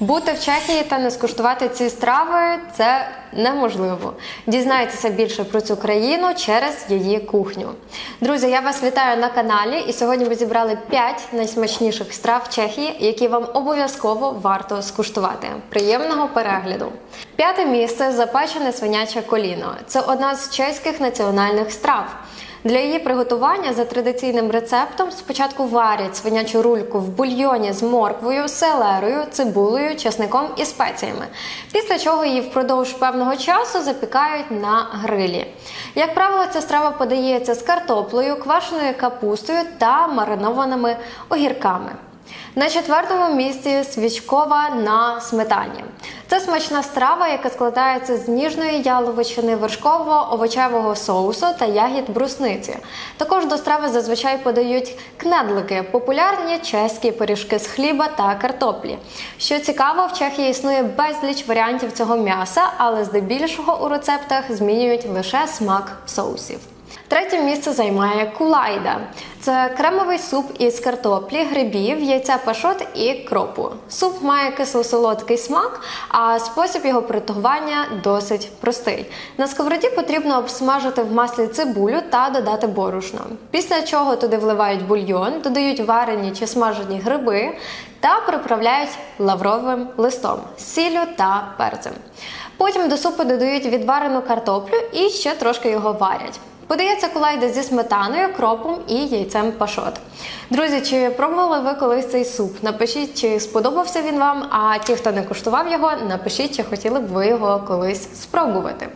Бути в Чехії та не скуштувати ці страви це неможливо. Дізнайтеся більше про цю країну через її кухню. Друзі, я вас вітаю на каналі, і сьогодні ми зібрали 5 найсмачніших страв Чехії, які вам обов'язково варто скуштувати. Приємного перегляду! П'яте місце запечене свиняче коліно. Це одна з чеських національних страв. Для її приготування за традиційним рецептом спочатку варять свинячу рульку в бульйоні з морквою, селерою, цибулею, чесником і спеціями. Після чого її впродовж певного часу запікають на грилі. Як правило, ця страва подається з картоплею, квашеною капустою та маринованими огірками. На четвертому місці свічкова на сметані. Це смачна страва, яка складається з ніжної яловичини, вершкового овочевого соусу та ягід брусниці. Також до страви зазвичай подають кнедлики, популярні чеські пиріжки з хліба та картоплі. Що цікаво, в Чехії існує безліч варіантів цього м'яса, але здебільшого у рецептах змінюють лише смак соусів. Третє місце займає кулайда. Це кремовий суп із картоплі, грибів, яйця пашот і кропу. Суп має кисло-солодкий смак, а спосіб його приготування досить простий. На сковороді потрібно обсмажити в маслі цибулю та додати борошно. Після чого туди вливають бульйон, додають варені чи смажені гриби та приправляють лавровим листом, сіллю та перцем. Потім до супу додають відварену картоплю і ще трошки його варять. Подається кулайда зі сметаною, кропом і яйцем пашот. Друзі, чи пробували ви колись цей суп? Напишіть, чи сподобався він вам. А ті, хто не куштував його, напишіть, чи хотіли б ви його колись спробувати.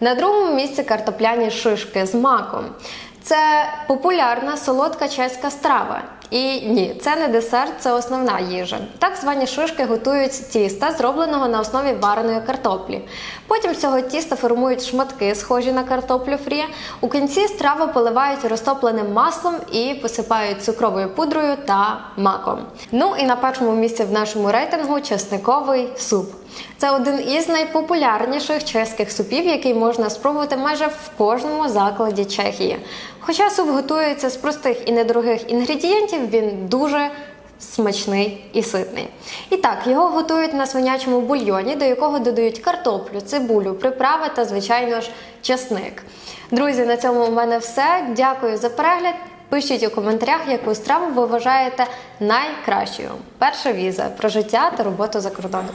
На другому місці картопляні шишки з маком. Це популярна солодка чеська страва. І ні, це не десерт, це основна їжа. Так звані шишки готують тіста, зробленого на основі вареної картоплі. Потім цього тіста формують шматки, схожі на картоплю фрі. У кінці страву поливають розтопленим маслом і посипають цукровою пудрою та маком. Ну і на першому місці в нашому рейтингу чесниковий суп. Це один із найпопулярніших чеських супів, який можна спробувати майже в кожному закладі Чехії. Хоча суп готується з простих і недорогих інгредієнтів, він дуже смачний і ситний. І так, його готують на свинячому бульйоні, до якого додають картоплю, цибулю, приправи та, звичайно ж, чесник. Друзі, на цьому у мене все. Дякую за перегляд. Пишіть у коментарях, яку страву ви вважаєте найкращою. Перша віза про життя та роботу за кордоном.